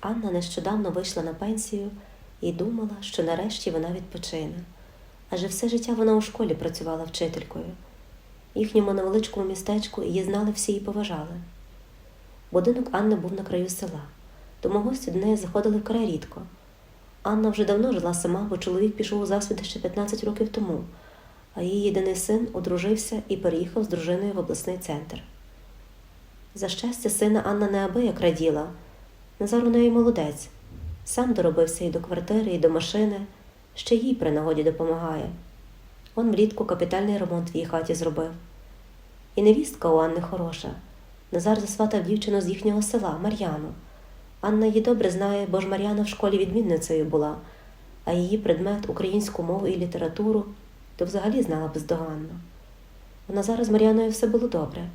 Анна нещодавно вийшла на пенсію і думала, що нарешті вона відпочине. Адже все життя вона у школі працювала вчителькою. Їхньому невеличкому містечку її знали всі і поважали. Будинок Анни був на краю села, тому гості до неї заходили вкрай рідко. Анна вже давно жила сама, бо чоловік пішов у засвіти ще 15 років тому, а її єдиний син одружився і переїхав з дружиною в обласний центр. За щастя, сина Анна неабияк раділа. Назар у неї молодець. Сам доробився і до квартири, і до машини, ще їй при нагоді допомагає. Он влітку капітальний ремонт в її хаті зробив. І невістка у Анни хороша. Назар засватав дівчину з їхнього села, Мар'яну. Анна її добре знає, бо ж Мар'яна в школі відмінницею була, а її предмет українську мову і літературу то взагалі знала бездоганно. У Назара з Мар'яною все було добре.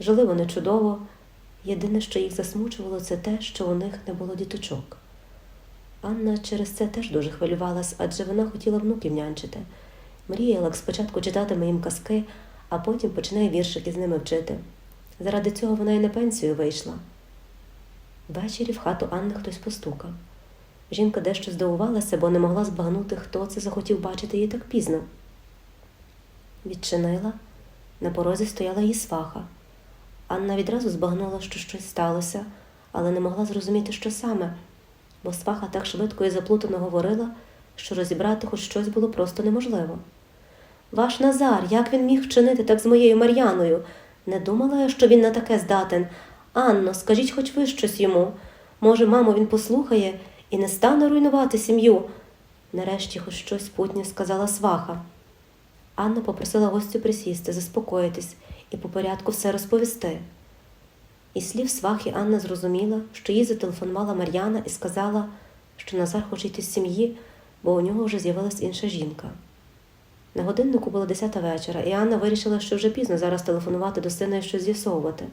Жили вони чудово. Єдине, що їх засмучувало, це те, що у них не було діточок. Анна через це теж дуже хвилювалась, адже вона хотіла внуків нянчити. Мріяла як спочатку читатиме їм казки, а потім починає віршики з ними вчити. Заради цього вона і на пенсію вийшла. Ввечері в хату Анни хтось постукав. Жінка дещо здивувалася, бо не могла збагнути, хто це захотів бачити її так пізно. Відчинила, на порозі стояла її сваха. Анна відразу збагнула, що щось сталося, але не могла зрозуміти, що саме, бо сваха так швидко і заплутано говорила, що розібрати хоч щось було просто неможливо. Ваш Назар, як він міг вчинити так з моєю Мар'яною? Не думала я, що він на таке здатен. Анно, скажіть хоч ви щось йому. Може, мамо, він послухає і не стане руйнувати сім'ю. Нарешті хоч щось путнє сказала сваха. Анна попросила гостю присісти, заспокоїтись і по порядку все розповісти. Із слів свахи Анна зрозуміла, що їй зателефонувала Мар'яна і сказала, що Назар хоче йти з сім'ї, бо у нього вже з'явилась інша жінка. На годиннику було десята вечора, і Анна вирішила, що вже пізно зараз телефонувати до сина і щось з'ясовувати.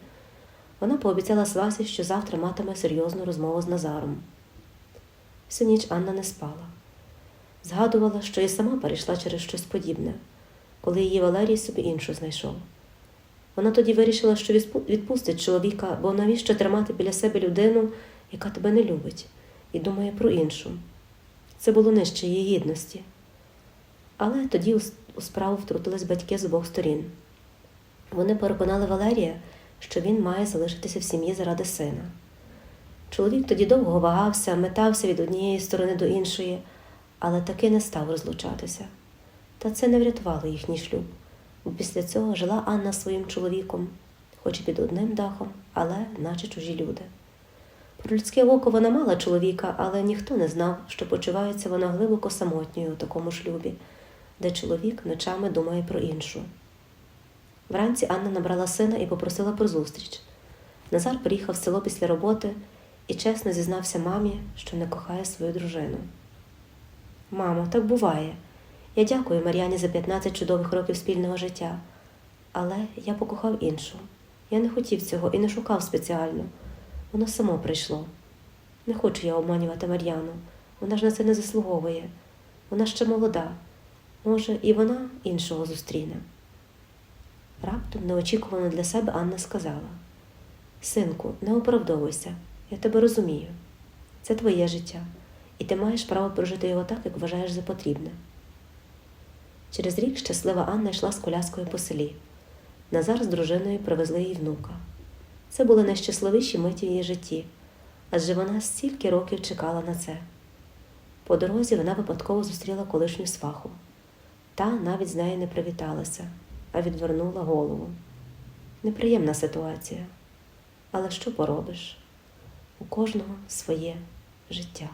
Вона пообіцяла Свасі, що завтра матиме серйозну розмову з Назаром. Всю ніч Анна не спала. Згадувала, що і сама перейшла через щось подібне, коли її Валерій собі іншу знайшов. Вона тоді вирішила, що відпустить чоловіка, бо навіщо тримати біля себе людину, яка тебе не любить, і думає про іншу. Це було нижче її гідності. Але тоді у справу втрутились батьки з обох сторін. Вони переконали Валерія, що він має залишитися в сім'ї заради сина. Чоловік тоді довго вагався, метався від однієї сторони до іншої, але таки не став розлучатися. Та це не врятувало їхній шлюб, бо після цього жила Анна своїм чоловіком, хоч і під одним дахом, але наче чужі люди. Про людське око вона мала чоловіка, але ніхто не знав, що почувається вона глибоко самотньою у такому шлюбі, де чоловік ночами думає про іншу. Вранці Анна набрала сина і попросила про зустріч. Назар приїхав в село після роботи і чесно зізнався мамі, що не кохає свою дружину. Мамо, так буває. Я дякую Мар'яні за 15 чудових років спільного життя, але я покохав іншу. Я не хотів цього і не шукав спеціально. Воно само прийшло. Не хочу я обманювати Мар'яну. Вона ж на це не заслуговує. Вона ще молода. Може, і вона іншого зустріне. Раптом неочікувано для себе Анна сказала: Синку, не оправдовуйся, я тебе розумію. Це твоє життя, і ти маєш право прожити його так, як вважаєш за потрібне. Через рік щаслива Анна йшла з коляскою по селі. Назар з дружиною привезли їй внука. Це були найщасливіші миті в її житті, адже вона стільки років чекала на це. По дорозі вона випадково зустріла колишню сваху. Та навіть з нею не привіталася, а відвернула голову. Неприємна ситуація. Але що поробиш? У кожного своє життя.